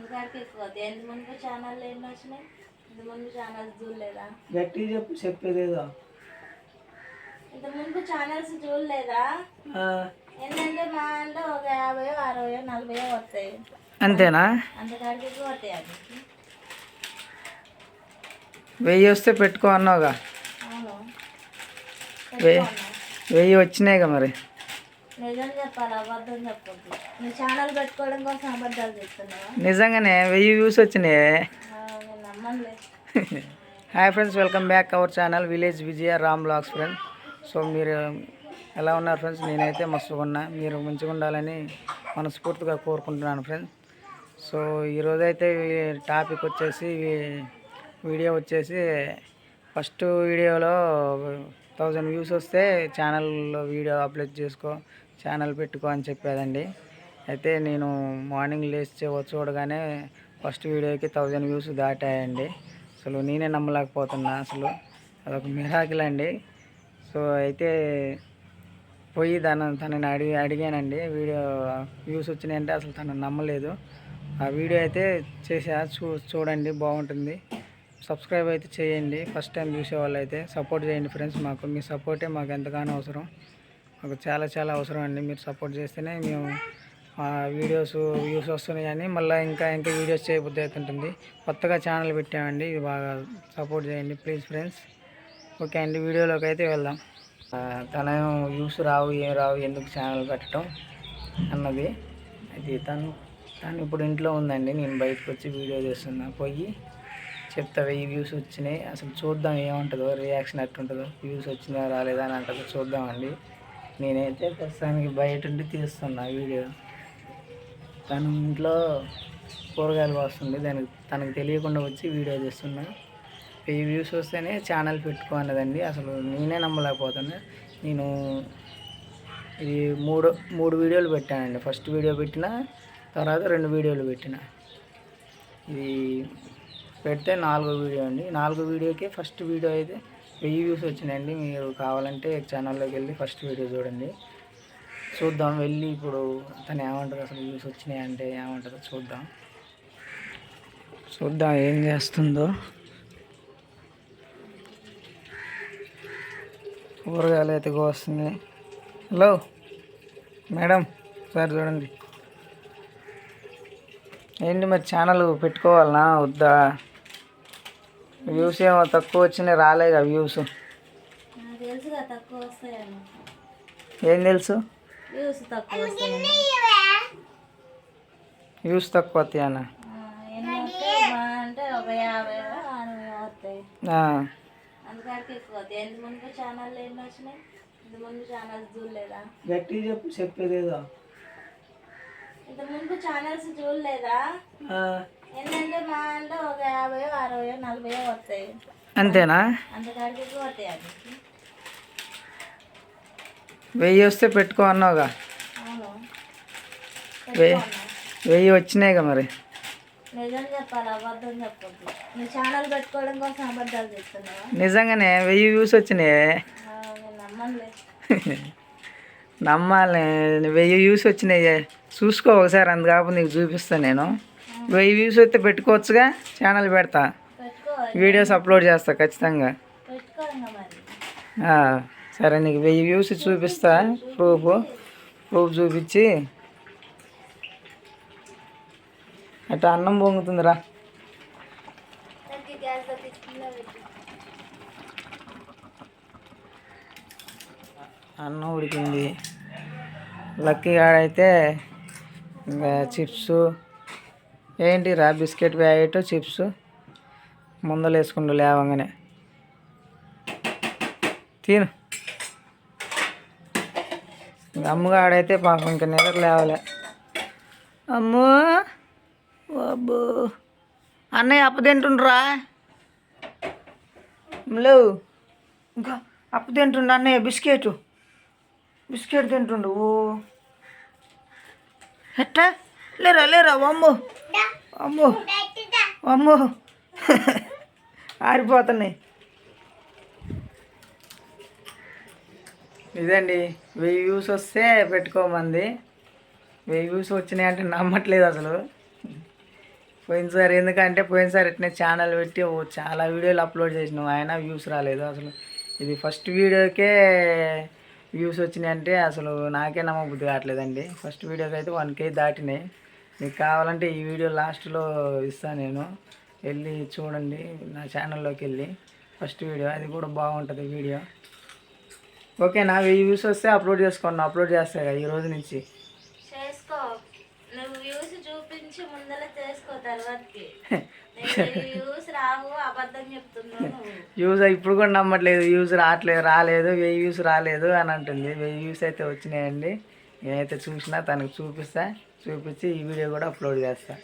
అందుకాడికి ఎక్కువ ముందు ఛానల్ వచ్చినాయి ఇంత ముందు ఛానల్స్ చూడలేదా గట్టి చెప్పు చెప్పేదేదో ఇంత ముందు ఛానల్స్ చూడలేదా ఏంటంటే మా అంటే ఒక యాభై అరవై నలభై వస్తాయి అంతేనా అందుకాడికి ఎక్కువ వస్తాయి అది వెయ్యి వస్తే పెట్టుకో అన్నావుగా వెయ్యి వచ్చినాయిగా మరి. నిజం చెప్పాలి అబద్ధం చెప్పొద్దు. నువ్వు ఛానల్ పెట్టుకోవడం కోసం అబద్ధాలు చెప్తున్నావా? నిజంగానే వెయ్యి వ్యూస్ వచ్చినాయి. Hi friends welcome back our channel village Vijaya Ram vlogs friends so మీరు ఎలా ఉన్నారు ఫ్రెండ్స్ నేనైతే మస్తుగా ఉన్నా. మీరు మంచిగా ఉండాలని మనస్ఫూర్తిగా కోరుకుంటున్నాను ఫ్రెండ్స్ సో ఈరోజు అయితే టాపిక్ వచ్చేసి వీడియో వచ్చేసి ఫస్ట్ వీడియోలో థౌజండ్ వ్యూస్ వస్తే ఛానల్లో వీడియో అప్లోడ్ చేసుకో. ఛానల్ పెట్టుకో అని చెప్పేదండి. అయితే నేను మార్నింగ్ లేచి చూడగానే ఫస్ట్ వీడియోకి థౌజండ్ వ్యూస్ దాటాయండి. అసలు నేనే నమ్మలేకపోతున్నా అసలు. అదొక మిరాకిల్ అండి. సో అయితే పోయి తను తనని అడిగి అడిగానండి. వీడియో వ్యూస్ వచ్చినాయంటే అసలు తను నమ్మలేదు. ఆ వీడియో అయితే చేసా చూ చూడండి బాగుంటుంది. సబ్స్క్రైబ్ అయితే చేయండి. ఫస్ట్ టైం చూసే వాళ్ళు అయితే సపోర్ట్ చేయండి ఫ్రెండ్స్ మాకు. మీ సపోర్టే మాకు ఎంతగానో అవసరం. మాకు చాలా చాలా అవసరం అండి. మీరు సపోర్ట్ చేస్తేనే మేము వీడియోస్ వ్యూస్ వస్తున్నాయని మళ్ళీ ఇంకా ఇంకా వీడియోస్ చేయబుద్ధి అవుతుంటుంది కొత్తగా ఛానల్ పెట్టామండి. ఇది బాగా సపోర్ట్ చేయండి ప్లీజ్ ఫ్రెండ్స్ ఓకే అండి వీడియోలోకి అయితే వెళ్దాం. తన వ్యూస్ రావు ఏం రావు ఎందుకు ఛానల్ పెట్టడం అన్నది. అది తను తను ఇప్పుడు ఇంట్లో ఉందండి. నేను బయటకు వచ్చి వీడియో చేస్తున్నా. పోయి చెప్తా వెయ్యి వ్యూస్ వచ్చినాయి. అసలు చూద్దాం ఏముంటుందో రియాక్షన్ ఎట్టుంటుందో. వ్యూస్ వచ్చిందా రాలేదా అని అంటుందో. చూద్దామండి. నేనైతే ప్రస్తుతానికి బయట ఉండి తీస్తున్నా వీడియో. తను ఇంట్లో కూరగాయలు వస్తుంది దానికి తనకు తెలియకుండా వచ్చి వీడియో తీస్తున్నా. వెయ్యి వ్యూస్ వస్తేనే ఛానల్ పెట్టుకో అన్నదండి. అసలు నేనే నమ్మలేకపోతున్నా. నేను ఇది మూడు మూడు వీడియోలు పెట్టానండి. ఫస్ట్ వీడియో పెట్టిన తర్వాత రెండు వీడియోలు పెట్టిన. ఇది పెడితే నాలుగో వీడియో అండి. నాలుగో వీడియోకి ఫస్ట్ వీడియో అయితే వెయ్యి వ్యూస్ వచ్చినాయండి. మీరు కావాలంటే ఛానల్లోకి వెళ్ళి ఫస్ట్ వీడియో చూడండి. చూద్దాం. వెళ్ళి ఇప్పుడు తను ఏమంటారు? అసలు వ్యూస్ వచ్చినాయి అంటే ఏమంటారో చూద్దాం. చూద్దాం ఏం చేస్తుందో. కూరగాయలు అయితే వస్తుంది హలో మేడం సార్ చూడండి. ఏంటి మరి ఛానల్ పెట్టుకోవాలనా? వద్దా? వ్యూస్ ఏమో తక్కువ వచ్చినాయి రాలేగా వ్యూస్? ఏం తెలుసు? వ్యూస్ తక్కువ వస్తాయి చూడలేదా? గట్టి చెప్పు చెప్పేదేదో. ఇంత ముందు ఛానల్స్ చూడలేదా? వస్తాయి. అంతేనా? వస్తాయి వెయ్యి వస్తే పెట్టుకో అన్నావుగా. వెయ్యి వచ్చినాయిగా మరి. నిజం చెప్పాలి అబద్ధం చెప్పొద్దు. నువ్వు ఛానల్ పెట్టుకోవడం కోసం అబద్ధాలు చెప్తున్నావా? నిజంగానే వెయ్యి వ్యూస్ వచ్చినాయి. నమ్మాలి వెయ్యి వ్యూస్ వచ్చినాయి. చూసుకో ఒకసారి అందుకాపు నీకు చూపిస్తాను నేను. వెయ్యి వ్యూస్ వస్తే పెట్టుకోవచ్చుగా ఛానల్ పెడతా. వీడియోస్ అప్లోడ్ చేస్తా ఖచ్చితంగా. సరే నీకు వెయ్యి వ్యూస్ చూపిస్తా ప్రూఫ్ ప్రూఫ్ చూపించి. అట్లా అన్నం పొంగుతుందిరా. అన్నం ఉడికింది. లక్కీ ఇంకా చిప్స్. ఏంటి రా బిస్కెట్ ప్యాకెట్ చిప్స్? ముందలు వేసుకుంటూ లేవంగానే. తిను. అమ్మగాడైతే పాపం ఇంకా నిద్ర లేవలే. అమ్మో అబ్బో అన్నయ్య అప్పతింటుండ్రా లేవు ఇంకా అప్పు తింటుండు అన్నయ్య బిస్కెట్. బిస్కెట్ తింటుండు. ఓ. ఎట్టా? లేరా లేరా అమ్మో. అమ్మో. అమ్మో. ఆరిపోతున్నాయి. ఇదండి వెయ్యి వ్యూస్ వస్తే పెట్టుకోమంది. వెయ్యి వ్యూస్ వచ్చినాయి అంటే నమ్మట్లేదు అసలు. పోయినసారి ఎందుకంటే పోయినసారి ఇట్నే ఛానల్ పెట్టి చాలా వీడియోలు అప్లోడ్ చేసినాం ఆయన వ్యూస్ రాలేదు అసలు. ఇది ఫస్ట్ వీడియోకే వ్యూస్ వచ్చినాయి అంటే అసలు నాకే నమ్మబుద్ధి కావట్లేదండి. ఫస్ట్ వీడియోకి అయితే వన్ కే దాటినాయి. మీకు కావాలంటే ఈ వీడియో లాస్ట్లో ఇస్తాను నేను. వెళ్ళి చూడండి నా ఛానల్లోకి వెళ్ళి. ఫస్ట్ వీడియో అది కూడా బాగుంటుంది వీడియో ఓకే నా వెయ్యి వ్యూస్ వస్తే అప్లోడ్ చేసుకోండి అప్లోడ్ చేస్తా కదా ఈ రోజు నుంచి. చేసుకో. నువ్వు వ్యూస్ చూపించి ముందర చేసుకో తర్వాతకి. వ్యూస్ రావు అబద్ధం చెప్తున్నావు నువ్వు. వ్యూస్ ఇప్పుడు కూడా నమ్మట్లేదు వ్యూస్ రావట్లేదు రాలేదు వెయ్యి వ్యూస్ రాలేదు అని అంటుంది. వెయ్యి వ్యూస్ అయితే వచ్చినాయండి. నేనైతే చూసినా తనకు చూపిస్తా చూపించి ఈ వీడియో కూడా అప్లోడ్ చేస్తా.